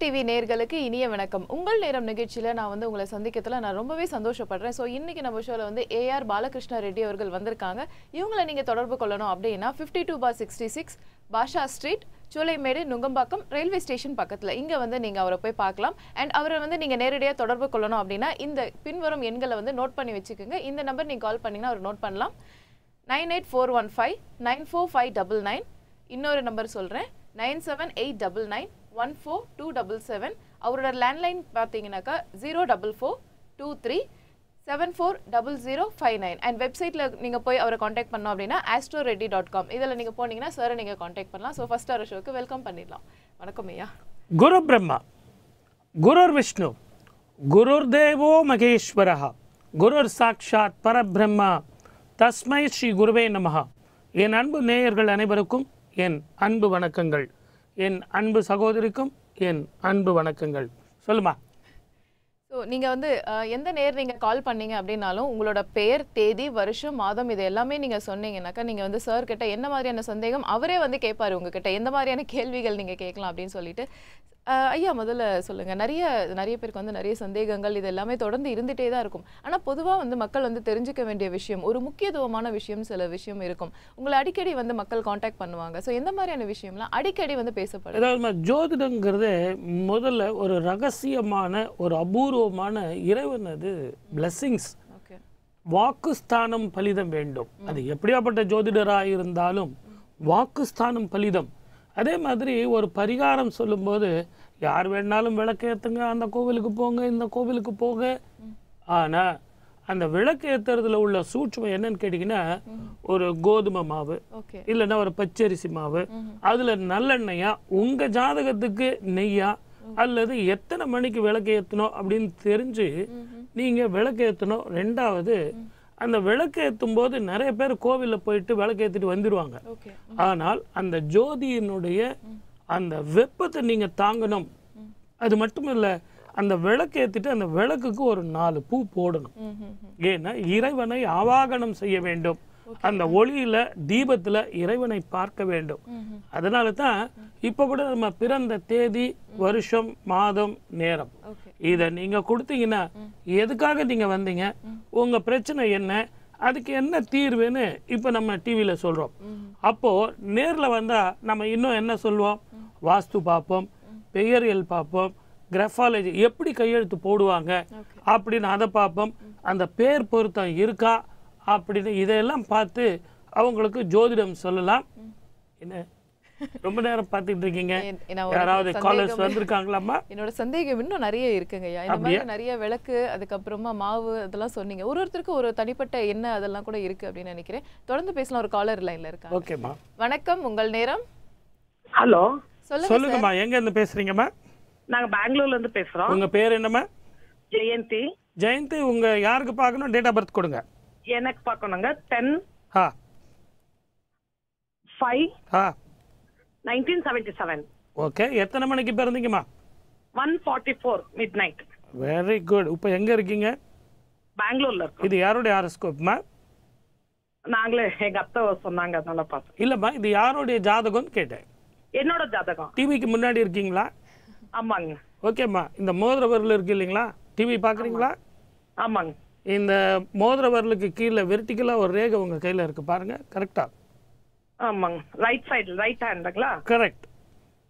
TV நேர்களுக்கு இனிய வணக்கம். உங்கள் நேரம் நிகழ்ச்சியில் நான் வந்து உங்களை சந்திக்கிறதுல நான் ரொம்பவே சந்தோஷப்படுறேன். ஸோ இன்னைக்கு நம்ம ஷோவில் வந்து ஏஆர் பாலகிருஷ்ண ரெட்டி அவர்கள் வந்திருக்காங்க. இவங்களை நீங்கள் தொடர்பு கொள்ளணும் அப்படின்னா fifty two bar sixty six Basha street Choolaimedu Nungambakkam railway station பக்கத்தில். இங்கே வந்து நீங்கள் அவரை போய் பார்க்கலாம். அண்ட் அவரை வந்து நீங்கள் நேரடியாக தொடர்பு கொள்ளணும் அப்படின்னா இந்த பின்வரும் எண்களை வந்து நோட் பண்ணி வச்சுக்கோங்க. இந்த நம்பர் நீங்கள் கால் பண்ணிங்கன்னா அவர் நோட் பண்ணலாம். Nine eight four one five nine four five double nine இன்னொரு நம்பர் சொல்கிறேன் nine seven eight double nine one four two double seven. அவரோட லேண்ட்லைன் பார்த்தீங்கன்னாக்கா zero double four two three seven four double zero five nine and வெப்சைட்டில் நீங்கள் போய் அவரை contact பண்ணோம் அப்படின்னா ஆஸ்ட்ரோ ரெட்டி டாட் காம் இதில் நீங்கள் போனீங்கன்னா சாரை நீங்கள் காண்டாக்ட் பண்ணலாம். ஸோ ஃபஸ்ட் அவர் ஷோக்கு வெல்கம் பண்ணிடலாம். வணக்கம் ஐயா. குரு பிரம்மா குருர் விஷ்ணு குருர் தேவோ மகேஸ்வரः குருர் சாட்சாத் பரபிரம்மா தஸ்மை ஸ்ரீ குருவே நமஹா. என் அன்பு நேயர்கள் அனைவருக்கும் என் அன்பு வணக்கங்கள். என் அன்பு சகோதரிக்கும் என் அன்பு வணக்கங்கள். சொல்லுமா? ஸோ நீங்கள் வந்து எந்த நேர் நீங்கள் கால் பண்ணீங்க அப்படின்னாலும் உங்களோட பெயர் தேதி வருஷம் மாதம் இது எல்லாமே நீங்கள் சொன்னீங்கன்னாக்கா நீங்கள் வந்து சார் கிட்ட என்ன மாதிரியான சந்தேகம் அவரே வந்து கேட்பாரு உங்ககிட்ட. எந்த மாதிரியான கேள்விகள் நீங்கள் கேட்கலாம் அப்படின்னு சொல்லிட்டு ஐயா முதல்ல சொல்லுங்கள் நிறைய நிறைய பேருக்கு வந்து நிறைய சந்தேகங்கள் இது எல்லாமே தொடர்ந்து இருந்துகிட்டே தான் இருக்கும். ஆனால் பொதுவாக வந்து மக்கள் வந்து தெரிஞ்சுக்க வேண்டிய விஷயம் ஒரு முக்கியத்துவமான விஷயம் சில விஷயம் இருக்கும். உங்களை அடிக்கடி வந்து மக்கள் காண்டாக்ட் பண்ணுவாங்க. ஸோ எந்த மாதிரியான விஷயம்லாம் அடிக்கடி வந்து பேசப்படுது அதாவது ஜோதிடங்கிறது முதல்ல ஒரு ரகசியமான ஒரு அபூர்வமான இறைவன் அது. பிளெஸ்ஸிங்ஸ் வாக்குஸ்தானம் பலிதம் வேண்டும். அது எப்படியாப்பட்ட ஜோதிடராக இருந்தாலும் வாக்குஸ்தானம் பலிதம். அதே மாதிரி ஒரு பரிகாரம் சொல்லும்போது யார் வேணாலும் விளக்கேத்துங்க அந்த கோவிலுக்கு போங்க இந்த கோவிலுக்கு போக ஆனா அந்த விளக்கு ஏத்துறதுல உள்ள சூட்சுமம் என்னன்னு கேட்டிங்கன்னா ஒரு கோதுமை மாவு இல்லைன்னா ஒரு பச்சரிசி மாவு அதுல நல்லெண்ணெயா உங்க ஜாதகத்துக்கு நெய்யா அல்லது எத்தனை மணிக்கு விளக்கு ஏத்தணும் அப்படின்னு தெரிஞ்சு நீங்க விளக்கு ஏத்தணும். ரெண்டாவது அந்த விளக்கு ஏத்தும் போது நிறைய பேர் கோவில்ல போயிட்டு விளக்கு ஏத்திட்டு வந்துருவாங்க. ஓகே. ஆனால் அந்த ஜோதியினுடைய அந்த வெப்பத்தை நீங்க தாங்கணும். அது மட்டும் இல்ல அந்த விளக்கு ஏத்திட்டு அந்த விளக்குக்கு ஒரு நாலு பூ போடணும். ஏன்னா இறைவனை ஆவாகனம் செய்ய வேண்டும். அந்த ஒளியில தீபத்துல இறைவனை பார்க்க வேண்டும். அதனால தான் இப்ப கூட நம்ம பிறந்த தேதி வருஷம் மாதம் நேரம். இத நீங்க கொடுத்தீங்கன்னா எதுக்காக நீங்க வந்தீங்க? உங்க பிரச்சனை என்ன? அதுக்கு என்ன தீர்வுன்னு இப்ப நம்ம டிவியில சொல்றோம். அப்போ நேர்ல வந்தா நம்ம இன்னும் என்ன சொல்லுவோம் வாஸ்து பார்ப்போம் பெயரியல் பார்ப்போம் கிரஃபாலஜி எப்படி கையெழுத்து போடுவாங்க? அப்படின்னு அதை பார்ப்போம். அந்த பேர் பொருத்தம் இருக்கா? அப்படின்னு இதையெல்லாம் பார்த்து அவங்களுக்கு ஜோதிடம் சொல்லலாம். என்ன? ரொம்ப நேரம் பார்த்துட்டு இருக்கீங்க என்- நான் ஒரு யாராவது காலர்ஸ் சந்தேகம் வந்திருக்காங்களாம்மா? என்னோட சந்தேகம் இன்னும் நிறைய இருக்குங்க ஐயா. இந்த மாதிரி நிறைய விளக்கு அதுக்கப்புறமா மாவு அதெல்லாம் சொன்னீங்க. ஒரு ஒருத்தருக்கு ஒரு தனிப்பட்ட எண்ணெய் அதெல்லாம் கூட இருக்கு அப்படின்னு நினைக்கிறேன். தொடர்ந்து பேசலாம் ஒரு காலர் லைன்ல இருக்காங்க. ஓகேம்மா. வணக்கம் உங்கள் நேரம்? ஹலோ. சொல்லுங்க சொல்லுங்கம்மா எங்க இருந்து பேசுறீங்கம்மா? நாங்க பெங்களூர்ல இருந்து பேசுறோம். உங்க பேர் என்னம்மா? ஜெயந்தி. ஜெயந்தி உங்க யாருக்கு பார்க்கணும்? டேட் ஆஃப் பர்த் கொடுங்க. எனக்கு பார்க்கணுங்க. டென் ஆ. ஃபைவ் ஆ. Nineteen seventy seven. ஓகே எத்தனை மணிக்கு பிறந்தீங்கம்மா? One forty four midnight very good இப்போ எங்க இருக்கீங்க? பெங்களூர்ல இருக்கோம். இது யாருடைய ஹாரஸ்கோப்மா? நாங்களே எங்க அத்தை சொன்னாங்க அதனால பார்த்தோம். இல்லைம்மா இது யாருடைய ஜாதகம்னு கேட்டேன். என்னோட ஜாதகம். டிவிக்கு முன்னாடி இருக்கீங்களா? ஆமாங்க. ஓகேம்மா இந்த மோதிர விரல் இருக்கு இல்லைங்களா? டிவி பார்க்குறீங்களா? ஆமாங்க. இந்த மோதிர விரலுக்கு கீழே வெர்டிக்கலாக ஒரு ரேகை உங்கள் கையில் இருக்குது பாருங்க கரெக்டாக ஆமாங்க. ரைட் சைடு ரைட் ஹேண்டுங்களா கரெக்ட்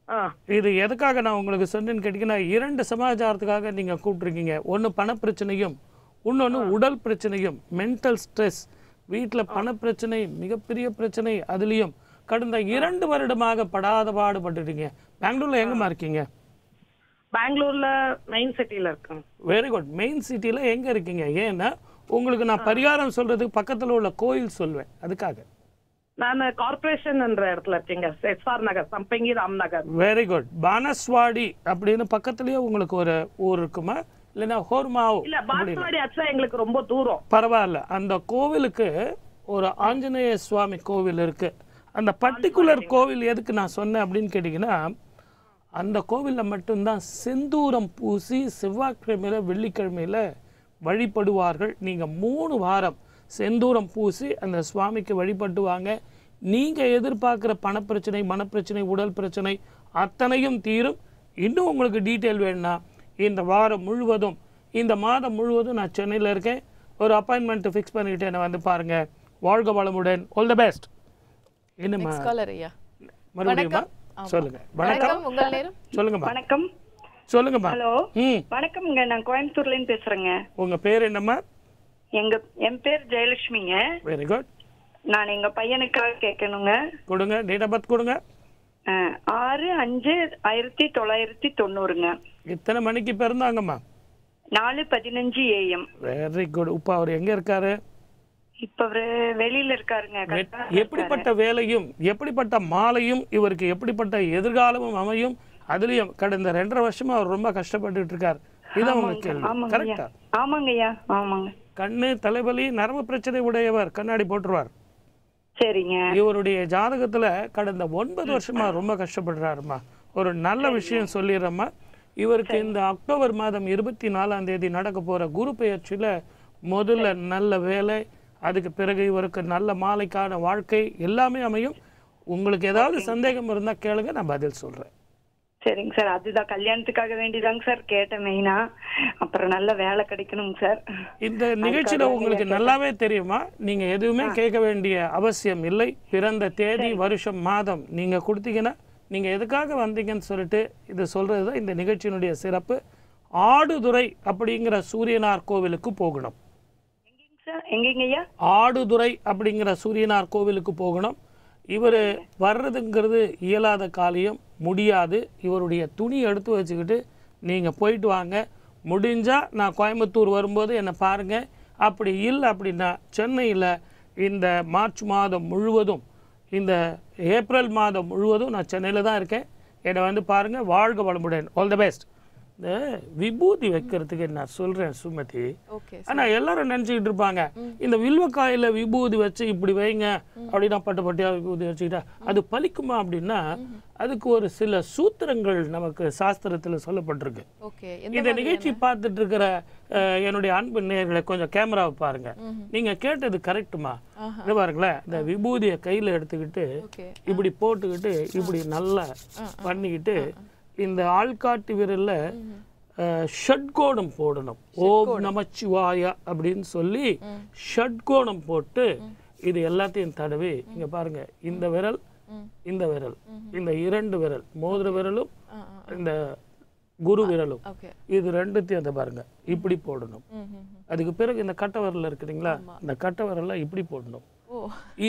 ஆ. இது எதுக்காக நான் உங்களுக்கு சொன்னேன்னு கேட்டிங்கன்னா இரண்டு சமாச்சாரத்துக்காக நீங்கள் கூப்பிட்ருக்கீங்க ஒன்று பணப்பிரச்சனையும் இன்னொன்று உடல் பிரச்சனையும் மென்டல் ஸ்ட்ரெஸ் வீட்டில் பணப்பிரச்சனை மிகப்பெரிய பிரச்சனை அதுலேயும் கடந்த இரண்டு வருடமாக படாத பாடுபட்டுட்டீங்க. பெங்களூரில் எங்கம்மா இருக்கீங்க? பெங்களூர்ல மெயின் சிட்டில இருக்கேன். வெரி குட் மெயின் சிட்டியில் எங்கே இருக்கீங்க? ஏன்னா உங்களுக்கு நான் பரிகாரம் சொல்கிறதுக்கு பக்கத்தில் உள்ள கோயில் சொல்வேன். அதுக்காக. நான் கார்பரேஷன் என்ற இடத்துல இருக்கீங்க. SR Nagar Sampangi Ram Nagar. Very good Banaswadi அப்படின்னு பக்கத்துலயே உங்களுக்கு ஒரு ஊர் இருக்குமா? இல்லைன்னா ஹோர்மாவ் இல்ல பாஸ்வாடி ஆக்சுவலா எங்களுக்கு ரொம்ப தூரம். பரவாயில்ல. அந்த கோவிலுக்கு ஒரு ஆஞ்சநேய சுவாமி கோவில் இருக்கு. அந்த பர்டிகுலர் கோவில் எதுக்கு நான் சொன்னேன் அப்படின்னு கேட்டிங்கன்னா அந்த கோவிலில் மட்டும்தான் செந்தூரம் பூசி செவ்வாய்க்கிழமையில வெள்ளிக்கிழமையில வழிபடுவார்கள். நீங்கள் மூணு வாரம் செந்தூரம் பூசி அந்த சுவாமிக்கு வழிபட்டு வாங்க நீங்கள் எதிர்பார்க்குற பணப்பிரச்சனை மனப்பிரச்சனை உடல் பிரச்சனை அத்தனையும் தீரும். இன்னும் உங்களுக்கு டீட்டெயில் வேணும்னா இந்த வாரம் முழுவதும் இந்த மாதம் முழுவதும் நான் சென்னையில் இருக்கேன். ஒரு அப்பாயின்மெண்ட் ஃபிக்ஸ் பண்ணிட்டு என்னை வந்து பாருங்க. வாழ்க வளமுடன். ஆல் த பெஸ்ட் என்னம்மா மறுபடியுமா. சொல்லுங்க. வணக்கம். உங்கள் சொல்லுங்கம்மா. வணக்கம். சொல்லுங்கம்மா. ஹலோ. ம். வணக்கம்ங்க. நான் கோயம்புத்தூர்ல இருந்து பேசுறேங்க. உங்க பேர் என்னம்மா? எங்க என் பேர் ஜெயலட்சுமிங்க. வெரி குட் நான் எங்க பையனுக்காக கேட்கணுங்க. கொடுங்க டேட் ஆஃப் பர்த் கொடுங்க. ஆறு அஞ்சு ஆயிரத்தி தொள்ளாயிரத்தி தொண்ணூறுங்க. இத்தனை மணிக்கு பிறந்தாங்கம்மா? நாலு பதினஞ்சு ஏஎம் வெரி குட் இப்போ அவர் எங்க இருக்காரு? இப்ப அவரு வெளியில இருக்காருங்க எப்படிப்பட்ட வேலையும் எப்படிப்பட்ட மாலையும் இவருக்கு எப்படிப்பட்ட எதிர்காலமும் அமையும் அதுலயும் கடந்த ரெண்டரை வருஷமா அவர் ரொம்ப கஷ்டப்பட்டுட்டு இருக்கார். இதான் உங்க கேள்வி. கரெக்டா ஆமாங்க ஐயா ஆமாங்க. கண்ணு தலைவலி நரம்பு பிரச்சனை உடையவர் கண்ணாடி போட்டுருவார். சரிங்க. இவருடைய ஜாதகத்துல கடந்த ஒன்பது வருஷமா ரொம்ப கஷ்டப்படுறாருமா. ஒரு நல்ல விஷயம் சொல்லிடுறேம்மா. இவருக்கு இந்த அக்டோபர் மாதம் இருபத்தி நாலாம் தேதி நடக்க போற குரு பெயர்ச்சியில முதல்ல நல்ல வேலை அதுக்கு பிறகு இவருக்கு நல்ல மாலைக்கான வாழ்க்கை எல்லாமே அமையும். உங்களுக்கு ஏதாவது சந்தேகம் இருந்தா கேளுங்க நான் பதில் சொல்றேன். சரிங்க சார். அதுதான். கல்யாணத்துக்காக வேண்டிதாங்க சார். கேட்டேன் மெயினா அப்புறம் நல்ல வேலை கிடைக்கணுங்க சார். இந்த நிகழ்ச்சியில உங்களுக்கு நல்லாவே தெரியுமா? நீங்க எதுவுமே கேட்க வேண்டிய அவசியம் இல்லை. பிறந்த தேதி வருஷம் மாதம் நீங்க கொடுத்தீங்கன்னா நீங்க எதுக்காக வந்தீங்கன்னு சொல்லிட்டு இது சொல்றது தான் இந்த நிகழ்ச்சியினுடைய சிறப்பு. ஆடுதுறை அப்படிங்கிற சூரியனார் கோவிலுக்கு போகணும். ஆடுதுறை அப்படிங்கிற சூரியனார் கோவிலுக்கு போகணும். இவர் வர்றதுங்கிறது இயலாத காரியம். முடியாது. இவருடைய துணி எடுத்து வச்சுக்கிட்டு நீங்கள் போயிட்டு வாங்க. முடிஞ்சால் நான் கோயம்புத்தூர் வரும்போது என்னை பாருங்க. அப்படி இல்லை அப்படின்னா சென்னையில் இந்த மார்ச் மாதம் முழுவதும் இந்த ஏப்ரல் மாதம் முழுவதும் நான் சென்னையில் தான் இருக்கேன். என்னை வந்து பாருங்கள் வாழ்க வளமுடன். ஆல் த பெஸ்ட் இந்த விபூதி வைக்கிறதுக்கு நான் சொல்கிறேன் சுமதி. ஆனா எல்லாரும் நினைச்சுக்கிட்டு இருப்பாங்க. இந்த வில்வக்காயில விபூதி வச்சு இப்படி வைங்க அப்படின்னா பட்டு பட்டியா விபூதி வச்சுக்கிட்டா அது பலிக்குமா அப்படின்னா அதுக்கு ஒரு சில சூத்திரங்கள் நமக்கு சாஸ்திரத்துல சொல்லப்பட்டிருக்கு. இந்த நிகழ்ச்சி பார்த்துட்டு இருக்கிற என்னுடைய அன்பு நேயர்களை கொஞ்சம் கேமராவை பாருங்க. நீங்க கேட்டது கரெக்டுமா இது பாருங்களேன். இந்த விபூதியை கையில எடுத்துக்கிட்டு இப்படி போட்டுக்கிட்டு இப்படி நல்லா பண்ணிக்கிட்டு இந்த ஆள்காட்டி விரல்ல ஷட்கோணம் போடணும். ஓம் நமச்சிவாய அப்படின்னு சொல்லி ஷட்கோணம் போட்டு இது எல்லாத்தையும் தடவி இங்க பாருங்க இந்த விரல் இந்த விரல் இந்த இரண்டு விரல் மோதிர விரலும் இந்த குரு விரலும். இது ரெண்டுத்தையும் அதை பாருங்க இப்படி போடணும். அதுக்கு பிறகு இந்த கட்டை விரல் இருக்குதுங்களா இந்த கட்டை விரல்ல இப்படி போடணும்.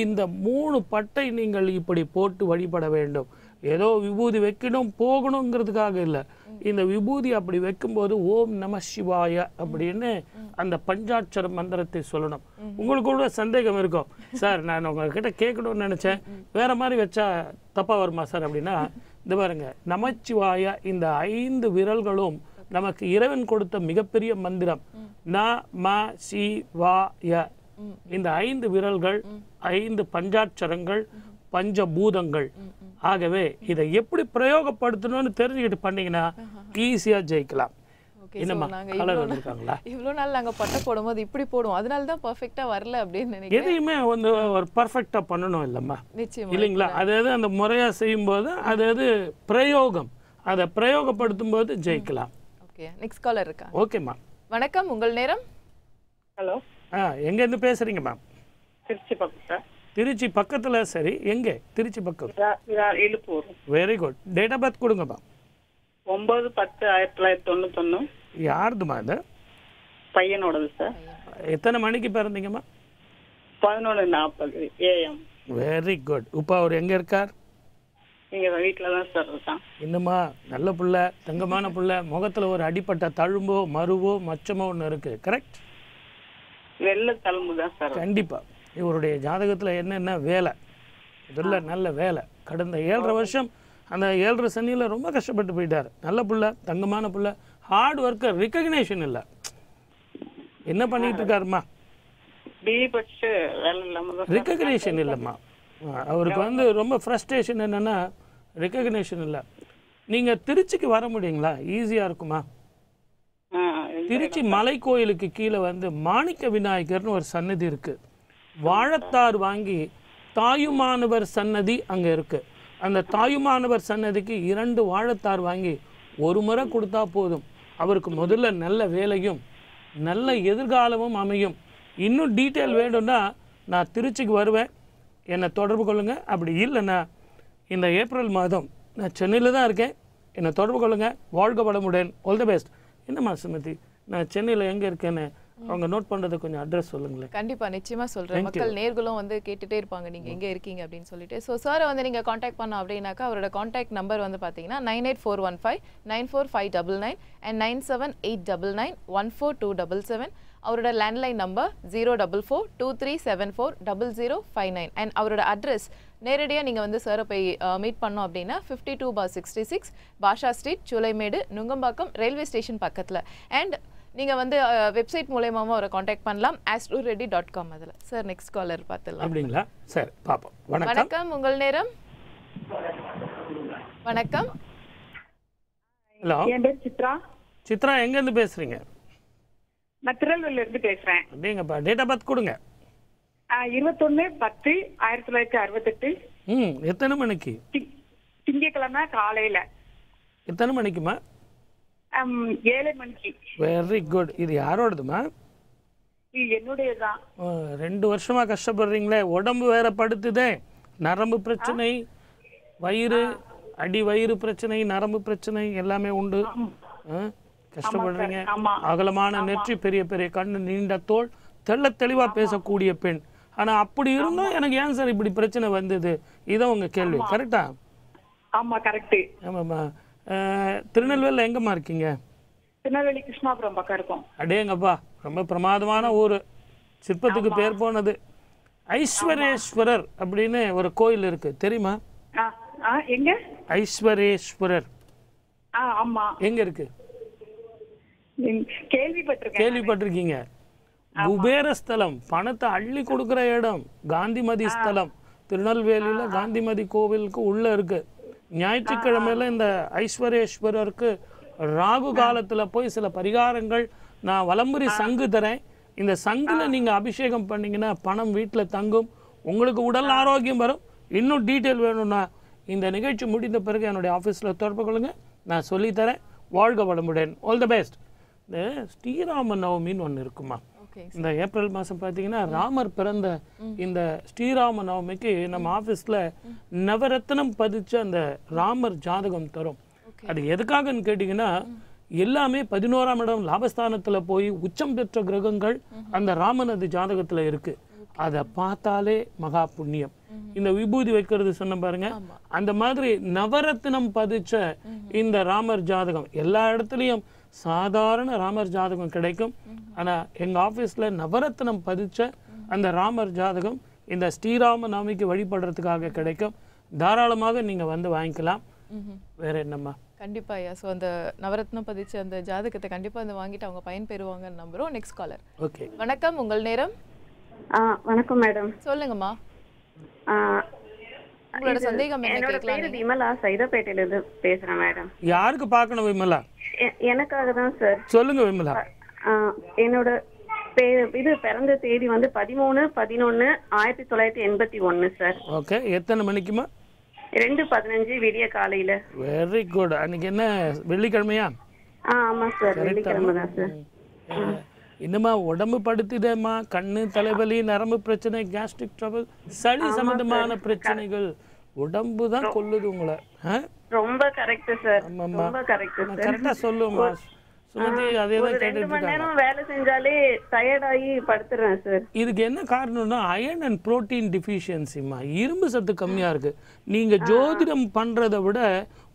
இந்த மூணு பட்டை நீங்கள் இப்படி போட்டு வழிபட வேண்டும். ஏதோ விபூதி வைக்கணும் போகணுங்கிறதுக்காக இல்லை. இந்த விபூதி அப்படி வைக்கும்போது ஓம் நம சிவாய அப்படின்னு அந்த பஞ்சாட்சர மந்திரத்தை சொல்லணும். உங்களுக்கு கூட சந்தேகம் இருக்கும். சார் நான் உங்ககிட்ட கேட்கணும்னு நினைச்சேன். வேற மாதிரி வச்சா தப்பா வருமா சார் அப்படின்னா இந்த பாருங்க நமச்சிவாய இந்த ஐந்து விரல்களும் நமக்கு இறைவன் கொடுத்த மிகப்பெரிய மந்திரம். ந ம சி வா ய. இந்த ஐந்து விரல்கள் ஐந்து பஞ்சாட்சரங்கள் பஞ்சபூதங்கள். ஆகவே இதை எப்படி பிரயோகப்படுத்தணும்னு தெரிஞ்சுக்கிட்டு பண்ணீங்கன்னா ஈஸியா ஜெயிக்கலாம். ஓகே என்னம்மா நாங்க கலர் இவ்வளோ நாள் நாங்க பட்டை போடும்போது இப்படி போடுவோம். அதனால தான் பர்ஃபெக்டா வரல அப்படின்னு நினைக்கிறேன். எதையுமே வந்து ஒரு பர்ஃபெக்டா பண்ணணும் இல்லம்மா. நிச்சயமா இல்லைங்களா? அதாவது அந்த முறையா செய்யும்போது அதாவது பிரயோகம். அதை பிரயோகப்படுத்தும் போது ஜெயிக்கலாம். ஓகே நெக்ஸ்ட் காலர் இருக்கா? ஓகேம்மா. வணக்கம் உங்கள் நேரம்? ஹலோ. ஆ எங்கேருந்து பேசுறீங்க மேம்? திருச்சி பக்கம் சார். திருச்சி பக்கத்துல சரி எங்கே? திருச்சி பக்கம். Very good date of birth கொடுங்க மேம் ஒன்பது பத்து ஆயிரத்தி தொள்ளாயிரத்தி தொண்ணூத்தொன்னு. யாருதுமா இது? பையனோடது சார் எத்தனை மணிக்கு பிறந்தீங்கம்மா? பதினொன்று நாற்பது ஏஎம் வெரி குட் இப்போ அவர் எங்க இருக்கார்? இங்க வீட்டில் தான் சார் இருக்கான். இன்னுமா? நல்ல புள்ள தங்கமான புள்ள முகத்துல ஒரு அடிப்பட்ட தழும்போ மருவோ மச்சமோ ஒன்று இருக்கு. கரெக்ட் வெள்ளை தழும்பு தான் சார் கண்டிப்பா. இவருடைய ஜாதகத்துல என்னென்ன வேலை? முதல்ல நல்ல வேலை. கடந்த ஏழரை வருஷம் அந்த ஏழரை சனியில ரொம்ப கஷ்டப்பட்டு போயிட்டார். நல்ல புள்ள தங்கமான புள்ள ஹார்ட் ஒர்க்கர் ரிகக்னேஷன் இல்லை. என்ன பண்ணிட்டு இருக்காருமா? ரிகக்னேஷன் இல்லைம்மா. அவருக்கு வந்து ரொம்ப ஃப்ரஸ்ட்ரேஷன் என்னன்னா ரிகக்னேஷன் இல்லை. நீங்க திருச்சிக்கு வர முடியுங்களா? ஈஸியா இருக்குமா? திருச்சி மலை கோயிலுக்கு கீழே வந்து மாணிக்க விநாயகர்னு ஒரு சன்னதி இருக்கு. வாழத்தார் வாங்கி தாயுமானவர் சன்னதி அங்கே இருக்கு. அந்த தாயுமானவர் சன்னதிக்கு இரண்டு வாழத்தார் வாங்கி ஒரு முறை கொடுத்தா போதும். அவருக்கு முதல்ல நல்ல வேலையும் நல்ல எதிர்காலமும் அமையும். இன்னும் டீட்டெயில் வேணும்னா நான் திருச்சிக்கு வருவேன். என்னை தொடர்பு கொள்ளுங்கள் அப்படி இல்லைன்னா இந்த ஏப்ரல் மாதம் நான் சென்னையில் தான் இருக்கேன். என்னை தொடர்பு கொள்ளுங்கள் வாழ்க வளமுடன். ஆல் தி பெஸ்ட் என்னம்மா சுமதி? நான் சென்னையில் எங்கே இருக்கேன்னு அவங்க நோட் பண்ணுறது கொஞ்சம் அட்ரஸ் சொல்லுங்களேன். கண்டிப்பா நிச்சயமா சொல்றேன். மக்கள் நேர்களும் வந்து கேட்டுட்டே இருப்பாங்க. நீங்க எங்க இருக்கீங்க அப்படின்னு சொல்லிட்டு. ஸோ சாரை வந்து நீங்க காண்டாக்ட் பண்ணோம் அப்படின்னாக்கா அவரோட காண்டாக்ட் நம்பர் வந்து பாத்தீங்கன்னா nine eight four one five nine four five double nine and nine seven eight double nine one four two double seven அவரோட landline number zero double four two three seven four double zero five nine and அவரோட address நேரடியாக நீங்கள் வந்து சாரை போய் meet பண்ணோம் அப்படின்னா fifty two bar sixty six Basha street Choolaimedu Nungambakkam railway station பக்கத்தில். அண்ட் நீங்கள் வந்து வெப்சைட் மூலயமாவும் அவரை காண்டாக்ட் பண்ணலாம். ஆஸ்ட்ரோ ரெடி டாட் காம் அதில். சார் நெக்ஸ்ட் காலர் பார்த்துடலாம். அப்படிங்களா சரி பார்ப்போம். வணக்கம். உங்கள் நேரம்? வணக்கம். ஹலோ. என் பேர் சித்ரா. சித்ரா எங்கேருந்து பேசுகிறீங்க நான் திருநெல்வேலியில இருந்து பேசுறேன். அப்படிங்கப்பா டேட் ஆஃப் பர்த் கொடுங்க. இருபத்தொன்னு பத்து ஆயிரத்தி தொள்ளாயிரத்தி அறுபத்தெட்டு. ம் எத்தனை மணிக்கு? தி- திங்கட்கிழமை காலையில. எத்தனை மணிக்குமா ஏழு மணிக்கு. வெரி குட் இது யாரோடதுமா? ஆ, ரெண்டு வருஷமா கஷ்டப்படுறீங்களே. உடம்பு வேற படுத்துதே. நரம்பு பிரச்சனை வயிறு அடி வயிறு பிரச்சனை நரம்பு பிரச்சனை எல்லாமே உண்டு. கஷ்டப்படுறீங்க. ஆமா. அகலமான நெற்றி பெரிய பெரிய கண்ணு நீண்ட தோல் தெள்ள தெளிவா பேசக்கூடிய பெண். ஆனா அப்படி இருந்தும் எனக்கு ஏன் சார் இப்படி பிரச்சனை வந்தது? இதான் உங்க கேள்வி. கரெக்டா ஆமா கரெக்ட் ஆமாம்மா. ஆ, திருநெல்வேலியில் எங்கம்மா இருக்கீங்க? திருநெல்வேலி கிருஷ்ணாபுரம் பக்கம் இருக்கும். அடேங்கப்பா ரொம்ப பிரமாதமான ஊர். சிற்பத்துக்கு பேர் போனது ஐஸ்வரேஸ்வரர் அப்படின்னு ஒரு கோயில் இருக்கு. தெரியுமா? எங்க? ஐஸ்வரேஸ்வரர். எங்க இருக்கு? கேள்விப்பட்டிருக்கீங்க. குபேர ஸ்தலம் பணத்தை அள்ளி கொடுக்குற இடம் காந்திமதி ஸ்தலம். திருநெல்வேலியில காந்திமதி கோவிலுக்கு உள்ள இருக்கு. ஞாயிற்றுக்கிழமையில இந்த ஐஸ்வரேஸ்வரருக்கு ராகு காலத்துல போய் சில பரிகாரங்கள். நான் வலம்புரி சங்கு தரேன். இந்த சங்குல நீங்க அபிஷேகம் பண்ணீங்கன்னா பணம் வீட்டுல தங்கும். உங்களுக்கு உடல் ஆரோக்கியம் வரும். இன்னும் டீட்டெயில் வேணும்னா இந்த நிகழ்ச்சி முடிந்த பிறகு என்னுடைய ஆஃபீஸில் தொடர்பு கொள்ளுங்க. நான் சொல்லித்தரேன். வாழ்க வளமுடன். All the best. இந்த ஸ்ரீராம நவமின்னு ஒன்று இருக்குமா? இந்த ஏப்ரல் மாதம் பார்த்தீங்கன்னா ராமர் பிறந்த இந்த ஸ்ரீராம நவமிக்கு நம்ம ஆஃபீஸில் நவரத்னம் பதிச்ச அந்த ராமர் ஜாதகம் தரும். அது எதுக்காகன்னு கேட்டிங்கன்னா எல்லாமே பதினோராம் இடம் லாபஸ்தானத்தில் போய் உச்சம் பெற்ற கிரகங்கள் அந்த ராமனது ஜாதகத்தில் இருக்கு. அதை பார்த்தாலே மகா புண்ணியம். இந்த விபூதி வைக்கிறது சொன்ன பாருங்க. அந்த மாதிரி நவரத்னம் பதிச்ச இந்த ராமர் ஜாதகம் எல்லா இடத்துலையும் சாதாரண ராமர் ஜாதகம் கிடைக்கும். ஆனா எங்க ஆபீஸ்ல நவரத்னம் பதிச்ச அந்த ராமர் ஜாதகம் இந்த ஸ்ரீராம நவமிக்கு வழிபடுறதுக்காக கிடைக்கும். தாராளமாக நீங்க வந்து வாங்கிக்கலாம். வேற என்னம்மா? கண்டிப்பா ஐயா ஸோ அந்த நவரத்னம் பதிச்ச அந்த ஜாதகத்தை கண்டிப்பா வந்து வாங்கிட்டு அவங்க பயன் பெறுவாங்கன்னு நம்புறோம். நெக்ஸ்ட் காலர் ஓகே வணக்கம் உங்கள் நேரம்? வணக்கம் மேடம் சொல்லுங்கம்மா. உங்களோட சந்தேகம் என்ன என்னோட பேரு விமலா சைதாப்பேட்டையில இருந்து பேசுறேன் மேடம். யாருக்கு பார்க்கணும் விமலா? எனக்காக தான் சார். சொல்லுங்க விமலா. என்னோட பே- இது பிறந்த தேதி வந்து பதிமூணு பதினொன்னு ஆயிரத்தி தொள்ளாயிரத்தி எண்பத்தி ஒன்னு சார். ஓகே எத்தனை மணிக்குமா ரெண்டு பதினஞ்சு விடிய காலையில. வெரி குட் அன்னைக்கு என்ன வெள்ளிக்கிழமையா? ஆமா சார். வெள்ளிக்கிழமை தான் சார். ம். இன்னுமா உடம்பு படுத்துதேம்மா கண்ணு தலைவலி நரம்பு பிரச்சனை கேஸ்ட்ரிக் ட்ரபிள் சளி சம்பந்தமான பிரச்சனைகள். உடம்பு தான் கொல்லுது உங்களை? ரொம்ப கரெக்ட் சார். ஆமாம்மா. ரொம்ப கரெக்ட் சொல்லுமா சுமதி அதே தான் கேட்டுட்டு வேலை செஞ்சாலே டயர்டாகி படுத்துறேன் சார். இதுக்கு என்ன காரணம்னா அயன் அண்ட் புரோட்டீன் டிஃபிஷியன்சிமா இரும்பு சத்து கம்மியா இருக்கு. நீங்க ஜோதிடம் பண்றதை விட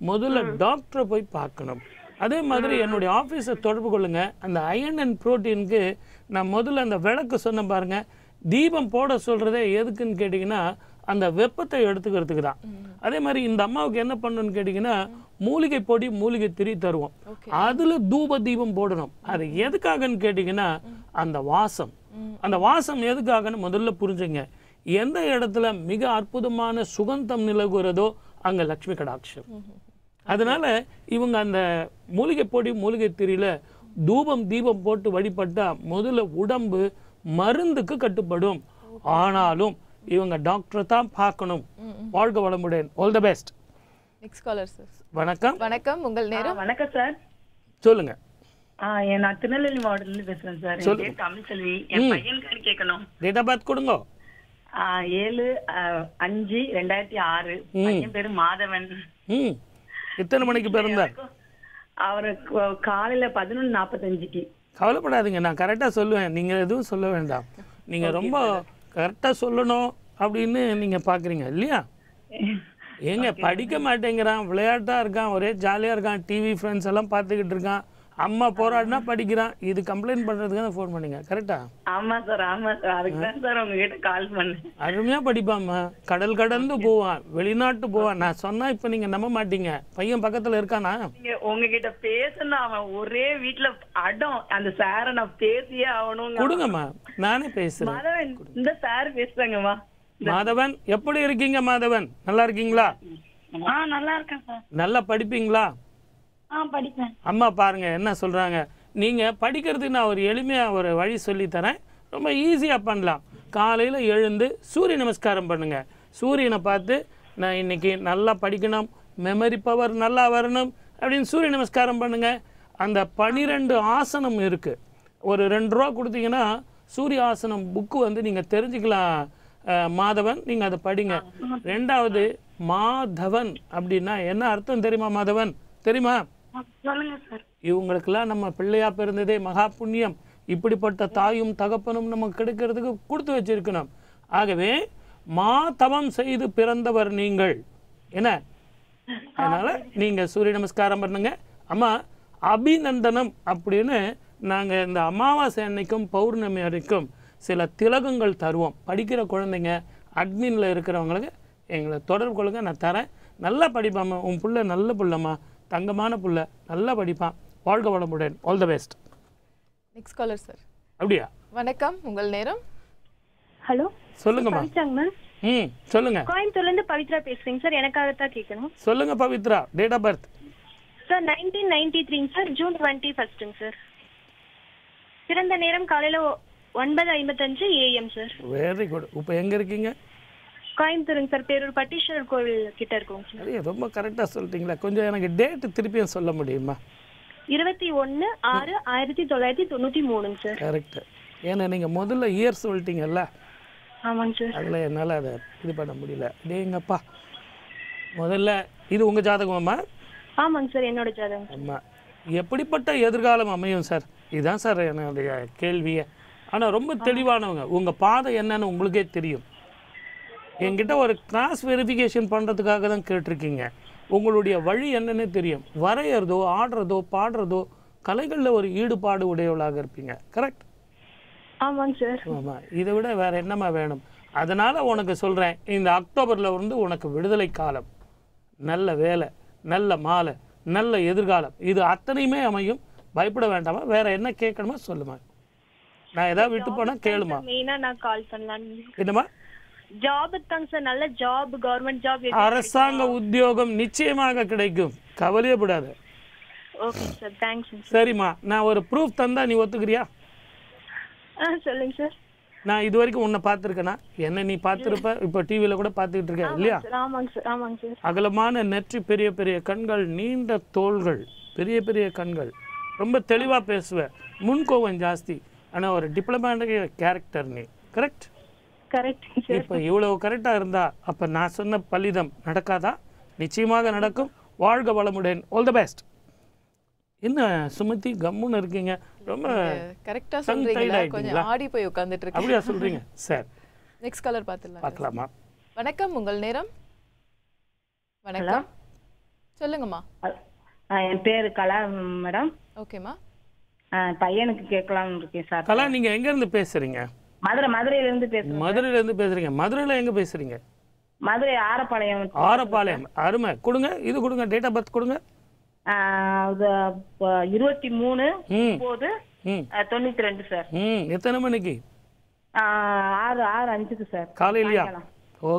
முதல்ல டாக்டரை போய் பார்க்கணும். அதே மாதிரி என்னுடைய ஆஃபீஸை தொடர்பு கொள்ளுங்க. அந்த அயன் அண்ட் புரோட்டீனுக்கு நான் முதல்ல அந்த விளக்கு சொன்ன பாருங்க. தீபம் போட சொல்றதே எதுக்குன்னு கேட்டிங்கன்னா அந்த வெப்பத்தை எடுத்துக்கிறதுக்கு தான். அதே மாதிரி இந்த அம்மாவுக்கு என்ன பண்ணணும்னு கேட்டிங்கன்னா மூலிகை பொடி மூலிகை திரி தருவோம். அதுல தூப தீபம் போடணும். அது எதுக்காகன்னு கேட்டிங்கன்னா அந்த வாசம். அந்த வாசம் எதுக்காகன்னு முதல்ல புரிஞ்சுங்க. எந்த இடத்துல மிக அற்புதமான சுகந்தம் நிலவுகிறதோ அங்க லக்ஷ்மி கடாட்சம். அதனால இவங்க அந்த மூலிகை பொடி மூலிகை திரியில தூபம் தீபம் போட்டு வழிபட்டா முதல்ல உடம்பு மருந்துக்கு கட்டுப்படும். ஆனாலும் இவங்க டாக்டரை தான் பார்க்கணும். வாழ்க வளமுடன். All the best next caller sir வணக்கம். வணக்கம். உங்கள் நேரம்? வணக்கம் சார் சொல்லுங்க. நான் திருநெல்வேலி மாவட்டத்துல இருந்து பேசுறேன் சார் என் சொல்லு. பேர் தமிழ்செல்வி என் பையனுக்கு கேட்கணும். டேட் ஆஃப் பர்த் கொடுங்க. ஆ, ஏழு அஞ்சு ரெண்டாயிரத்தி ஆறு. பையன் பேரு மாதவன். ம். எத்தனை மணிக்கு பிறந்தார்? அவரு காலையில பதினொன்னு நாப்பத்தஞ்சுக்கு. கவலைப்படாதீங்க நான் கரெக்டாக சொல்லுவேன். நீங்கள் எதுவும் சொல்ல வேண்டாம். நீங்கள் ரொம்ப கரெக்டாக சொல்லணும் அப்படின்னு நீங்கள் பார்க்குறீங்க இல்லையா? ஏங்க படிக்க மாட்டேங்கிறான் விளையாட்டாக இருக்கான் ஒரே ஜாலியாக இருக்கான் டிவி ஃப்ரெண்ட்ஸ் எல்லாம் பார்த்துக்கிட்டு இருக்கான். அம்மா போராடினா படிக்கிறான். இது கம்ப்ளைண்ட் பண்ணுறதுக்கு தான் ஃபோன் பண்ணீங்க. கரெக்டா ஆமா சார் ஆமா சார். அதுக்கு தான் சார் உங்ககிட்ட கால் பண்ணேன். அருமையாக படிப்பாம்மா. கடல் கடந்து போவான். வெளிநாட்டு போவான். நான் சொன்னால் இப்போ நீங்கள் நம்ப மாட்டீங்க. பையன் பக்கத்தில் இருக்கானா? நீங்க உங்ககிட்ட பேசணும் அவன் ஒரே வீட்டுல அடம். அந்த சாரை நான் பேசியே ஆகணும் கொடுங்கம்மா. நானே மாதவன் இந்த சார் பேசுறாங்கம்மா. மாதவன் எப்படி இருக்கீங்க மாதவன்? நல்லா இருக்கீங்களா? நல்லா இருக்கேன் சார். நல்லா படிப்பீங்களா? அம்மா பாருங்க என்ன சொல்றாங்க? நீங்க படிக்கிறதுக்கு நான் ஒரு எளிமையா ஒரு வழி சொல்லி தரேன் ரொம்ப ஈஸியா பண்ணலாம். காலையில எழுந்து சூரிய நமஸ்காரம் பண்ணுங்க. சூரியனை பார்த்து நான் இன்னைக்கு நல்லா படிக்கணும் மெமரி பவர் நல்லா வரணும் அப்படின்னு சூரிய நமஸ்காரம் பண்ணுங்க. அந்த பனிரெண்டு ஆசனம் இருக்கு. ஒரு ரெண்டு ரூபா கொடுத்தீங்கன்னா சூரிய ஆசனம் புக்கு வந்து நீங்க தெரிஞ்சுக்கலாம். மாதவன் நீங்க அதை படிங்க. ரெண்டாவது மாதவன் அப்படின்னா என்ன அர்த்தம் தெரியுமா மாதவன்? தெரியுமா? இவங்களுக்கெல்லாம் நம்ம பிள்ளையா பிறந்ததே மகா புண்ணியம். இப்படிப்பட்ட தாயும் தகப்பனும் நமக்கு கிடைக்கிறதுக்கு கொடுத்து வச்சிருக்கணும். ஆகவே மா தவம் செய்து பிறந்தவர் நீங்கள். என்ன? அதனால நீங்க சூரிய நமஸ்காரம் பண்ணுங்க. அம்மா அபிநந்தனம் அப்படின்னு நாங்க இந்த அமாவாசை அன்னைக்கும் பௌர்ணமி அன்னைக்கும் சில திலகங்கள் தருவோம். படிக்கிற குழந்தைங்க அட்மின்ல இருக்கிறவங்களுக்கு எங்களை தொடர்பு கொள்ளுங்க. நான் தரேன். நல்லா படிப்பாம்மா. உன் பிள்ளை நல்ல புள்ளம்மா. தங்கமான புள்ள நல்லா படிப்பான். வாழ்க வளமுடன். All the best next caller sir அப்படியா? வணக்கம். உங்கள் நேரம்? ஹலோ? சொல்லுங்கம்மா. ம் சொல்லுங்க. கோயம்புத்தூர்ல இருந்து பவித்ரா பேசுறேங்க சார். எனக்காக தான் கேட்கணும். சொல்லுங்க Pavithra. Date of birth sir nineteen ninety த்ரீங்க sir. June twenty ஃபர்ஸ்ட்டுங்க சார். பிறந்த நேரம் காலையில ஒன்பது ஐம்பத்தஞ்சு ஏஎம் சார். வெரி குட் இப்போ எங்க இருக்கீங்க? கோயம்புத்தூருங்க சார். பேரூர் பட்டீஸ்வரர் கோவில் கிட்ட இருக்கோங்க சார். நிறைய ரொம்ப கரெக்டாக சொல்லிட்டீங்களா கொஞ்சம் எனக்கு டேட்டு திருப்பியும் சொல்ல முடியுமா? இருபத்தி ஒன்னு ஆறு ஆயிரத்தி தொள்ளாயிரத்தி தொண்ணூத்தி மூணுங்க சார். கரெக்டு ஏன்னா நீங்கள் முதல்ல இயர் சொல்லிட்டீங்கல்ல? ஆமாங்க சார். அதில் என்னால் அதை இது பண்ண முடியல. டேங்கப்பா. முதல்ல இது உங்கள் ஜாதகமாம்மா? ஆமாங்க சார் என்னோட ஜாதகம். ஆமாம் எப்படிப்பட்ட எதிர்காலம் அமையும் சார்? இதுதான் சார் என்னுடைய கேள்வியே. ஆனால் ரொம்ப தெளிவானவங்க. உங்கள் பாதை என்னன்னு உங்களுக்கே தெரியும். என்கிட்ட ஒரு கிராஸ் வெரிஃபிகேஷன் பண்ணுறதுக்காக தான் கேட்டிருக்கீங்க. உங்களுடைய வழி என்னன்னு தெரியும். வரைகிறதோ ஆடுறதோ பாடுறதோ கலைகளில் ஒரு ஈடுபாடு உடையவளாக இருப்பீங்க. கரெக்ட் ஆமாங்க சார் ஆமாம் இதை விட வேற என்னம்மா வேணும்? அதனால உனக்கு சொல்கிறேன் இந்த அக்டோபரில் வந்து உனக்கு விடுதலை காலம். நல்ல வேலை நல்ல மாலை நல்ல எதிர்காலம். இது அத்தனையுமே அமையும். பயப்பட வேண்டாமா? வேற என்ன கேட்கணுமோ சொல்லுமா. நான் ஏதாவது விட்டு போனா கேளுமா. மெயினா நான் கால் பண்ணலான்னு என்னம்மா? ஜாபுக்கு தாங்க சார் நல்ல ஜாப் கவர்மெண்ட் ஜாப் அரசாங்க உத்தியோகம் நிச்சயமாக கிடைக்கும். கவலையே படாத ஓகே சார் தேங்க்ஸ் சரிம்மா. நான் ஒரு ப்ரூஃப் தந்தா நீ ஒத்துக்கிறியா? ஆ சொல்லுங்க சார் நான் இது வரைக்கும் உன்னை பார்த்துருக்கேனா? என்ன நீ பார்த்துருப்ப? இப்போ டிவியில் கூட பார்த்துக்கிட்டு இருக்க இல்லையா? அகலமான நெற்றி பெரிய பெரிய கண்கள் நீண்ட தோள்கள் பெரிய பெரிய கண்கள். ரொம்ப தெளிவாக பேசுவ. முன்கோவம் ஜாஸ்தி. ஆனால் ஒரு டிப்ளமேட்டிக் கேரக்டர் நீ. கரெக்ட் கரெக்ட் இப்போ இவ்வளவு கரெக்டாக இருந்தா அப்போ நான் சொன்ன பலிதம் நடக்காதா? நிச்சயமாக நடக்கும். வாழ்க வளமுடன். ஆல் த பெஸ்ட் என்ன சுமதி கம்முன்னு இருக்கீங்க. ரொம்ப கரெக்டா tied கொஞ்சம்? ஆடி போய் உட்கார்ந்துட்டு இருக்கேன் அப்படியா சொல்றீங்க? சரி. நெக்ஸ்ட் கலர் பார்த்துடலாம். பார்க்கலாமா? வணக்கம் உங்கள் நேரம்? வணக்கம். சொல்லுங்கம்மா. என் பேரு கலா மேடம். ஓகேம்மா. பையனுக்கு கேட்கலாம்னு இருக்கேன் சார். கலா நீங்க எங்க இருந்து பேசுறீங்க? மதுரை மதுரையில இருந்து பேசுறேன் மதுரையில இருந்து பேசுறீங்க. மதுரையில எங்க பேசுறீங்க? மதுரை ஆரப்பாளையம். ஆரப்பாளையம். அருமை. கொடுங்க. இது கொடுங்க. டேட் ஆஃப் பர்த் கொடுங்க. இருபத்தி மூணு ஒன்பது தொண்ணூத்தி ரெண்டு சார். ம். எத்தனை மணிக்கு? ஆறு ஆறு அஞ்சுக்கு சார். காலையிலயா?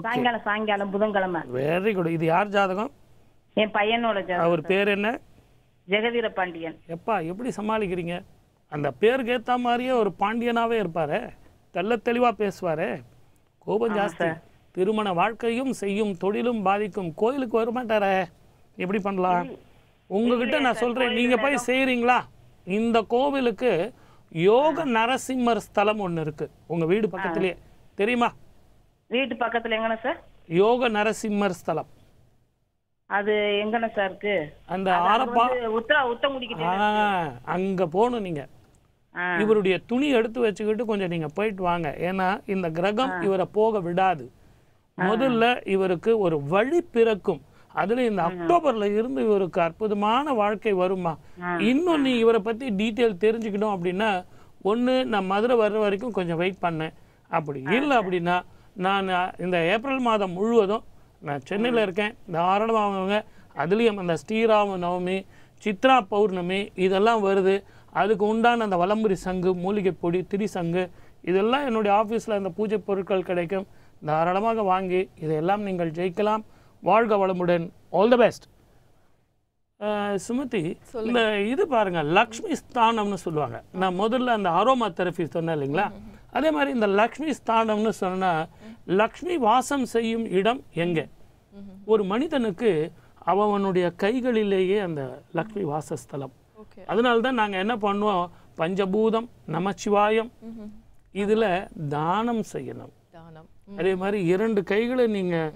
சாயங்காலம். சாயங்காலம் புதன்கிழமை. வெரி குட் இது யார் ஜாதகம்? என் பையனோட ஜாதகம். அவர் பேர் என்ன? ஜெகவீர பாண்டியன். எப்பா எப்படி சமாளிக்கிறீங்க? அந்த பேருக்கு ஏத்த மாதிரியே ஒரு பாண்டியனாவே இருப்பாரு. தெள்ள தெளிவா பேசுவாரு? கோபம் ஜாஸ்தி. திருமண வாழ்க்கையும் செய்யும் தொழிலும் பாதிக்கும். கோயிலுக்கு வரமாட்டாரே எப்படி பண்ணலாம்? உங்ககிட்ட நான் சொல்றேன். நீங்க போய் செய்றீங்களா? இந்த கோவிலுக்கு யோக நரசிம்மர் ஸ்தலம் ஒண்ணு இருக்கு. உங்க வீடு பக்கத்திலேயே தெரியுமா? வீட்டு பக்கத்துல எங்கண்ணா சார்? யோக நரசிம்மர் ஸ்தலம். அது எங்கண்ணா சார் இருக்கு? அந்த ஆரப்பா உத்தரா உத்தங்குடிக்கிட்ட ஆ, அங்க போகணும் நீங்க. ஆ. இவருடைய துணி எடுத்து வச்சுக்கிட்டு கொஞ்சம் நீங்க போயிட்டு வாங்க. ஏன்னா இந்த கிரகம் இவரை போக விடாது. முதல்ல இவருக்கு ஒரு வழி பிறக்கும். அதுல இந்த அக்டோபர்ல இருந்து இவருக்கு அற்புதமான வாழ்க்கை வருமா? இன்னும் நீ இவரை பத்தி டீட்டெயில் தெரிஞ்சுக்கணும் அப்படின்னா ஒண்ணு நான் மதுரை வர்ற வரைக்கும் கொஞ்சம் வெயிட் பண்ணேன். அப்படி இல்லை அப்படின்னா நான் இந்த ஏப்ரல் மாதம் முழுவதும் நான் சென்னையில் இருக்கேன். தாராளமாக அதுலேயும் அந்த ஸ்ரீராம நவமி சித்ரா பௌர்ணமி இதெல்லாம் வருது. அதுக்கு உண்டான அந்த வலம்புரி சங்கு மூலிகை பொடி திரி சங்கு இதெல்லாம் என்னுடைய ஆஃபீஸில் அந்த பூஜை பொருட்கள் கிடைக்கும். தாராளமாக வாங்கி இதையெல்லாம் நீங்கள் ஜெயிக்கலாம். வாழ்க வளமுடன். ஆல் த பெஸ்ட் சுமதி இந்த இது பாருங்க லக்ஷ்மி ஸ்தானம்னு சொல்லுவாங்க. நான் முதல்ல அந்த அரோமா தெரபி சொன்னேன் இல்லைங்களா? அதே மாதிரி இந்த லக்ஷ்மி ஸ்தானம்னு சொன்னா லக்ஷ்மி வாசம் செய்யும் இடம் எங்கே? ஒரு மனிதனுக்கு அவனுடைய கைகளிலேயே அந்த லக்ஷ்மி வாசஸ்தலம். அதனால தான் நாங்கள் என்ன பண்ணுவோம்? பஞ்சபூதம் நமச்சிவாயம். இதில் தானம் செய்யணும். அதே மாதிரி இரண்டு கைகளை நீங்கள்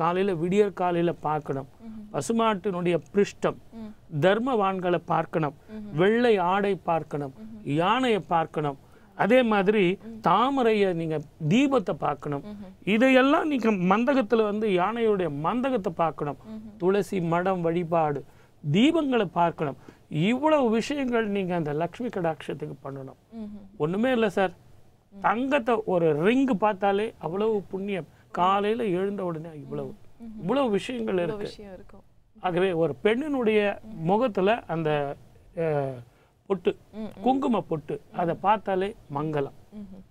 காலையில் விடியற் காலையில் பார்க்கணும். பசுமாட்டினுடைய பிருஷ்டம் தர்மவான்களை பார்க்கணும். வெள்ளை ஆடை பார்க்கணும். யானையை பார்க்கணும். அதே மாதிரி தாமரையை நீங்கள் தீபத்தை பார்க்கணும். இதையெல்லாம் நீங்கள் மந்தகத்தில் வந்து யானையுடைய மந்தகத்தை பார்க்கணும். துளசி மடம் வழிபாடு தீபங்களை பார்க்கணும். இவ்வளவு விஷயங்கள் நீங்கள் அந்த லக்ஷ்மி கடாட்சத்துக்கு பண்ணணும். ஒண்ணுமே இல்லை சார். தங்கத்தை ஒரு ரிங்கு பார்த்தாலே அவ்வளவு புண்ணியம். காலையில எழுந்த உடனே இவ்வளவு. இவ்வளவு விஷயங்கள் இருக்கு. ஆகவே ஒரு பெண்ணினுடைய முகத்துல அந்த பொட்டு குங்கும பொட்டு அதை பார்த்தாலே மங்களம்.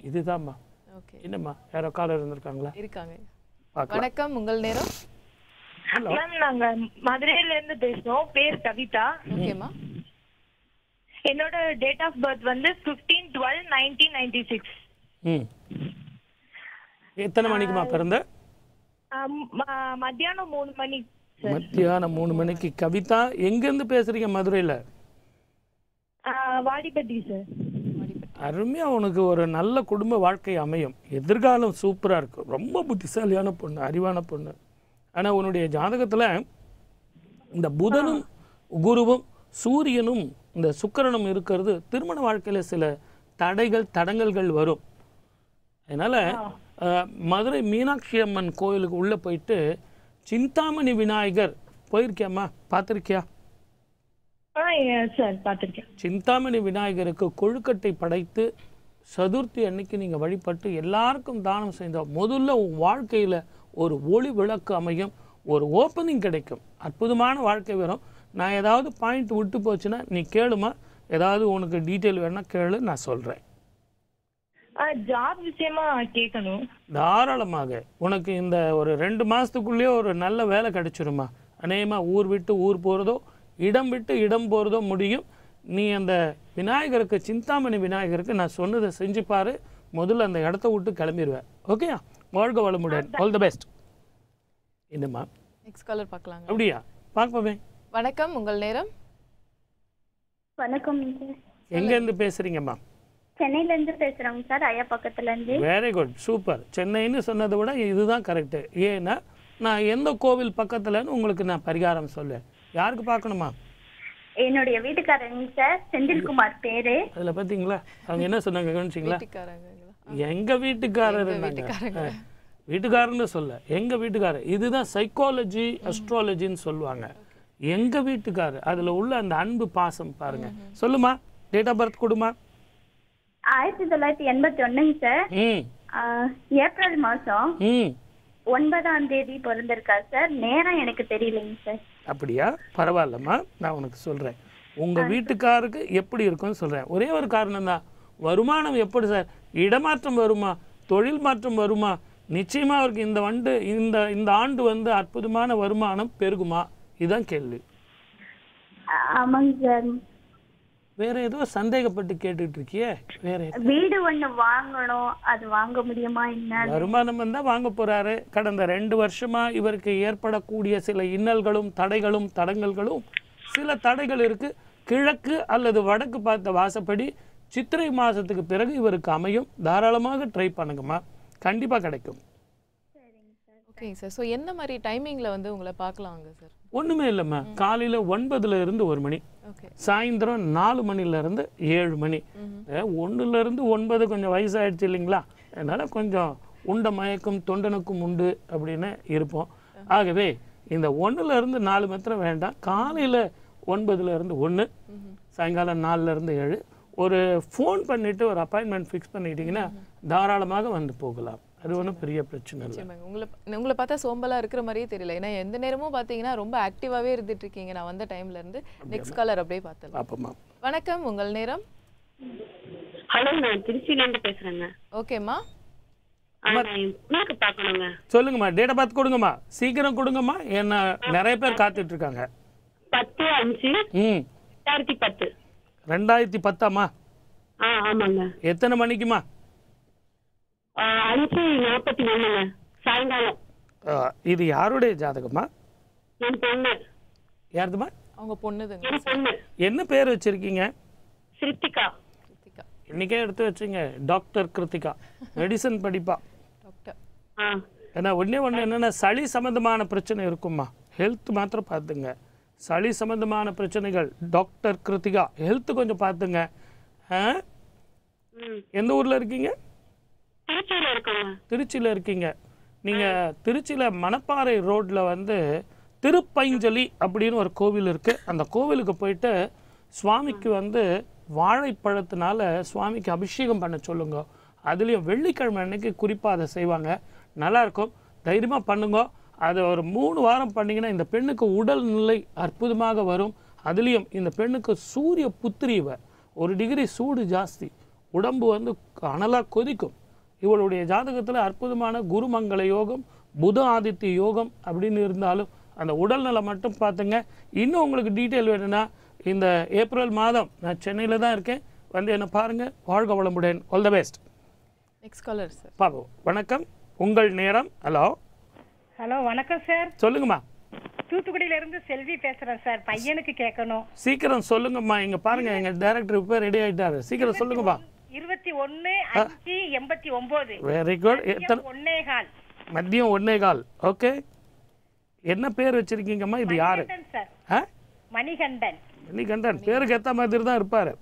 இதுதாம்மா. ஓகே. என்னம்மா? யாரோ காலர் இருந்திருக்காங்களா? இருக்காங்க. வணக்கம் உங்கள் நேரம்? மேம் நாங்க மதுரையில இருந்து பேசுறோம். பேர் கவிதா. ஓகேம்மா. என்னோட டேட் ஆஃப் பர்த் வந்து fifteen twelve nineteen ninety six எத்தனை மணிக்குமா பிறந்த? மத்தியானம் மூணு மணி. மத்தியானம் மூணு மணிக்கு. கவிதா எங்கேருந்து பேசுறீங்க மதுரையில? வாடிப்பட்டி சார் அருமையா உனக்கு ஒரு நல்ல குடும்ப வாழ்க்கை அமையும். எதிர்காலம் சூப்பரா இருக்கும் ரொம்ப புத்திசாலியான பொண்ணு அறிவான பொண்ணு. ஆனா உன்னுடைய ஜாதகத்துல இந்த புதனும் குருவும் சூரியனும் இந்த சுக்கிரனும் இருக்கிறது திருமண வாழ்க்கையில சில தடைகள் தடங்கல்கள் வரும். அதனால மதுரை மீனாட்சி அம்மன் கோயிலுக்கு உள்ள போயிட்டு சிந்தாமணி விநாயகர் போயிருக்கியாம்மா? பார்த்திருக்கியா? சிந்தாமணி விநாயகருக்கு கொழுக்கட்டை படைத்து சதுர்த்தி அன்னைக்கு நீங்கள் வழிபட்டு எல்லாருக்கும் தானம் செய்தால் முதல்ல உன் வாழ்க்கையில் ஒரு ஒளி விளக்கு அமையும் ஒரு ஓப்பனிங் கிடைக்கும். அற்புதமான வாழ்க்கை வரும். நான் ஏதாவது பாயிண்ட் விட்டு போச்சுன்னா நீ கேளுமா? ஏதாவது உனக்கு டீட்டெயில் வேணா கேளு நான் சொல்கிறேன் ஜாப் விஷயமா கேட்கணும். தாராளமாக. உனக்கு இந்த ஒரு ரெண்டு மாதத்துக்குள்ளேயே ஒரு நல்ல வேலை கிடைச்சிருமா? அநேகமாக ஊர் விட்டு ஊர் போகிறதோ இடம் விட்டு இடம் போகிறதோ முடியும். நீ அந்த விநாயகருக்கு சிந்தாமணி விநாயகருக்கு நான் சொன்னதை செஞ்சு பாரு. முதல்ல அந்த இடத்த விட்டு கிளம்பிடுவேன் ஓகே வாழ்க வளமுடன். ஆல் தி பெஸ்ட் என்னம்மா? நெக்ஸ்ட் காலர் பார்க்கலாங்க. அப்படியா? பார்ப்போமே வணக்கம் உங்கள் நேரம்? வணக்கம் சார் எங்கேருந்து பேசுகிறீங்கம்மா சென்னையில இருந்து பேசுறோங்க சார் ஐயா பக்கத்துல இருந்து. வெரி குட் சூப்பர் சென்னைன்னு சொன்னதை விட இதுதான் கரெக்டு ஏன்னா நான் எந்த கோவில் பக்கத்துலன்னு உங்களுக்கு நான் பரிகாரம் சொல்லுவேன் யாருக்கு பார்க்கணுமா? என்னுடைய வீட்டுக்காரங்க சார் செந்தில்குமார் பேரு. அதுல பாத்தீங்களா? அவங்க என்ன சொன்னாங்க கவனிச்சிங்களா எங்க வீட்டுக்காரர். வீட்டுக்காரன்னு சொல்ல எங்க வீட்டுக்காரர். இதுதான் சைக்காலஜி அஸ்ட்ராலஜின்னு சொல்லுவாங்க. எங்க வீட்டுக்காரர் அதுல உள்ள அந்த அன்பு பாசம் பாருங்க. சொல்லுமா? டேட் ஆஃப் பர்த் கொடுமா? ஆயிரத்தி தொள்ளாயிரத்தி எண்பத்தி ஒண்ணுங்க சார் ஏப்ரல் மாசம் ம். ஒன்பதாம் தேதி பிறந்திருக்காரு சார். நேரம் எனக்கு தெரியலைங்க சார். அப்படியா? பரவாயில்லம்மா நான் உனக்கு சொல்கிறேன் உங்கள் வீட்டுக்காருக்கு எப்படி இருக்கும்னு சொல்கிறேன் ஒரே ஒரு காரணம் தான் வருமானம் எப்படி சார்? இடமாற்றம் வருமா? தொழில் மாற்றம் வருமா? நிச்சயமாக அவருக்கு இந்த வண்டு இந்த இந்த ஆண்டு வந்து அற்புதமான வருமானம் பெருகுமா? இதுதான் கேள்வி. வேற ஏதோ சந்தேகப்பட்டு கேட்டுட்டு இருக்கியே வேற? வீடு ஒண்ணு வாங்கணும். அது வாங்க முடியுமா என்ன? வருமானம் வந்தா வாங்க போறாரு. கடந்த ரெண்டு வருஷமா இவருக்கு ஏற்படக்கூடிய சில இன்னல்களும் தடைகளும் தடங்கல்களும் சில தடைகள் இருக்கு. கிழக்கு அல்லது வடக்கு பார்த்த வாசப்படி சித்திரை மாசத்துக்கு பிறகு இவருக்கு அமையும். தாராளமாக ட்ரை பண்ணுங்கம்மா. கண்டிப்பா கிடைக்கும். ஓகேங்க சார். ஸோ என்ன மாதிரி டைமிங்ல வந்து உங்களை பார்க்கலாங்க சார் ஒண்ணுமே இல்லைம்மா. காலையில ஒன்பதுல இருந்து ஒரு மணி. ஓகே சாயந்தரம் நாலு மணில இருந்து ஏழு மணி. இருந்து ஒன்பது கொஞ்சம் வயசாயிடுச்சு இல்லைங்களா? அதனால கொஞ்சம் உண்ட மயக்கம் தொண்டனுக்கும் உண்டு அப்படின்னு இருப்போம். ஆகவே இந்த ஒண்ணுல இருந்து நாலு மாத்திரம் வேண்டாம். காலையில ஒன்பதுல இருந்து ஒன்று சாயங்காலம் நாலுல இருந்து ஏழு. ஒரு ஃபோன் பண்ணிட்டு ஒரு அப்பாயின்மெண்ட் ஃபிக்ஸ் பண்ணிட்டீங்கன்னா தாராளமாக வந்து போகலாம். அது ஒன்றும் பெரிய பிரச்சனை இல்லை. உங்களை உங்களை பார்த்தா சோம்பலா இருக்கிற மாதிரியே தெரியல. ஏன்னா எந்த நேரமும் பார்த்தீங்கன்னா ரொம்ப ஆக்டிவாவே இருந்துட்டு இருக்கீங்க. நான் வந்த டைம்ல இருந்து நெக்ஸ்ட் காலர் அப்படியே பார்த்தலாம் பார்ப்போம்மா வணக்கம். உங்கள் நேரம்? ஹலோ நான் திருச்சியில இருந்து பேசுறேங்க. ஓகேம்மா. சொல்லுங்கம்மா. டேட் ஆஃப் பர்த் கொடுங்கம்மா. சீக்கிரம் கொடுங்கம்மா. என்ன நிறைய பேர் காத்துட்டு இருக்காங்க. பத்து அஞ்சு ம். ரெண்டாயிரத்தி பத்து. ரெண்டாயிரத்தி ஆமாங்க. எத்தனை மணிக்குமா? அஞ்சு நாற்பத்தி சாயங்காலம். இது யாருடைய ஜாதகம்மா? என் பொண்ணு. யாருதுமா அவங்க பொண்ணுதுங்க பொண்ணு. என்ன பேர் வச்சிருக்கீங்க? இன்னைக்கே எடுத்து வச்சுங்க. டாக்டர் கிருத்திகா. மெடிசன் படிப்பா. டாக்டர். ஆ. ஏன்னா ஒண்ணே ஒன்று என்னென்னா சளி சம்மந்தமான பிரச்சனை இருக்கும்மா. ஹெல்த் மாத்திரம் பார்த்துங்க. சளி சம்மந்தமான பிரச்சனைகள். டாக்டர் கிருத்திகா ஹெல்த் கொஞ்சம் பார்த்துங்க. எந்த ஊரில் இருக்கீங்க? திருச்சியில இருக்கோங்க. திருச்சியில் இருக்கீங்க. நீங்கள் திருச்சியில் மணப்பாறை ரோட்டில் வந்து திருப்பைஞ்சலி அப்படின்னு ஒரு கோவில் இருக்குது அந்த கோவிலுக்கு போயிட்டு சுவாமிக்கு வந்து வாழைப்பழத்தினால சுவாமிக்கு அபிஷேகம் பண்ண சொல்லுங்க. அதுலேயும் வெள்ளிக்கிழமை அன்னைக்கு குறிப்பாக அதை செய்வாங்க. நல்லாயிருக்கும் தைரியமாக பண்ணுங்க. அதை ஒரு மூணு வாரம் பண்ணிங்கன்னா இந்த பெண்ணுக்கு உடல் நிலை அற்புதமாக வரும். அதுலேயும் இந்த பெண்ணுக்கு சூரிய புத்திரிவ ஒரு டிகிரி சூடு ஜாஸ்தி. உடம்பு வந்து அனலாக கொதிக்கும். இவளுடைய ஜாதகத்தில் அற்புதமான குருமங்கள யோகம் புத ஆதித்ய யோகம் அப்படின்னு இருந்தாலும் அந்த உடல்நலை மட்டும் பார்த்துங்க. இன்னும் உங்களுக்கு டீட்டெயில் வேணும்னா இந்த ஏப்ரல் மாதம் நான் சென்னையில் தான் இருக்கேன். வந்து என்ன பாருங்கள் வாழ்க வளமுடன். All the best. Next caller sir பார்ப்போம் வணக்கம். உங்கள் நேரம். ஹலோ. ஹலோ வணக்கம் சார். சொல்லுங்கம்மா. தூத்துக்குடியில இருந்து செல்வி பேசுறேன் சார். பையனுக்கு கேட்கணும். சீக்கிரம் சொல்லுங்கம்மா. இங்கே பாருங்க எங்கள் டைரக்டர் இப்போ ரெடி ஆயிட்டாரு. சீக்கிரம் சொல்லுங்கம்மா. இருபத்தி ஒன்னு அஞ்சு எண்பத்தி ஒன்பது வெரி குட் எத்தனை? ஒன்னே கால். மதியம் ஒன்னே கால். ஓகே என்ன பேர் வச்சிருக்கீங்கம்மா? இது யாரு? மணிகண்டன் மணிகண்டன். மணிகண்டன். பேருக்கு ஏற்ற மாதிரி தான் இருப்பாரு.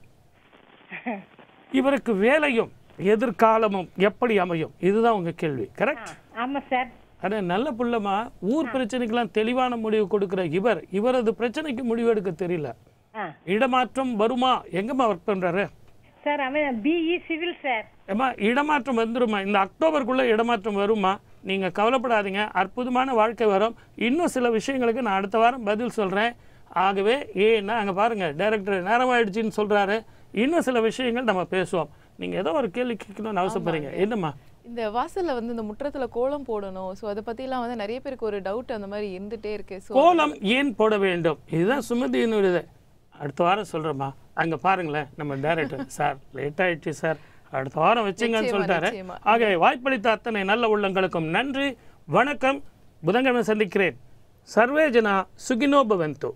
இவருக்கு வேலையும் எதிர்காலமும் எப்படி அமையும்? இதுதான் உங்க கேள்வி. கரெக்ட் ஆமா சார். அட நல்ல புள்ளமா ஊர் பிரச்சனைக்கெல்லாம் தெளிவான முடிவு கொடுக்கிற இவர் இவரது பிரச்சனைக்கு முடிவு எடுக்க தெரியல. இடமாற்றம் வருமா? எங்கம்மா ஒர்க் பண்றாரு? சார் அவன் பிஇ சிவில் சார். ஏம்மா இடமாற்றம் வந்துருமா? இந்த அக்டோபருக்குள்ள இடமாற்றம் வருமா? நீங்க கவலைப்படாதீங்க அற்புதமான வாழ்க்கை வரும். இன்னும் சில விஷயங்களுக்கு நான் அடுத்த வாரம் பதில் சொல்றேன். ஆகவே ஏன்னா அங்க பாருங்க டைரக்டர் நேரமாயிடுச்சுன்னு சொல்றாரு. இன்னும் சில விஷயங்கள் நம்ம பேசுவோம். நீங்க ஏதோ ஒரு கேள்வி கேட்கணும்னு அவசரப்படுறீங்க என்னம்மா? இந்த வாசல்ல வந்து இந்த முற்றத்துல கோலம் போடணும். ஸோ அதை பத்திலாம் வந்து நிறைய பேருக்கு ஒரு டவுட் அந்த மாதிரி இருந்துட்டே இருக்கு. கோலம் ஏன் போட வேண்டும்? இதுதான் சுமதியினுடைய அடுத்த வாரம் சொல்றேம்மா. அங்க பாருங்களேன் நம்ம டைரக்டர் சார் லேட் ஆயிடுச்சு சார் அடுத்த வாரம் வச்சுங்கன்னு சொல்லிட்டாரு. ஆகவே வாய்ப்பளித்த அத்தனை நல்ல உள்ளங்களுக்கும் நன்றி. வணக்கம். புதன்கிழமை சந்திக்கிறேன். சர்வே ஜனா சுகினோ பவந்து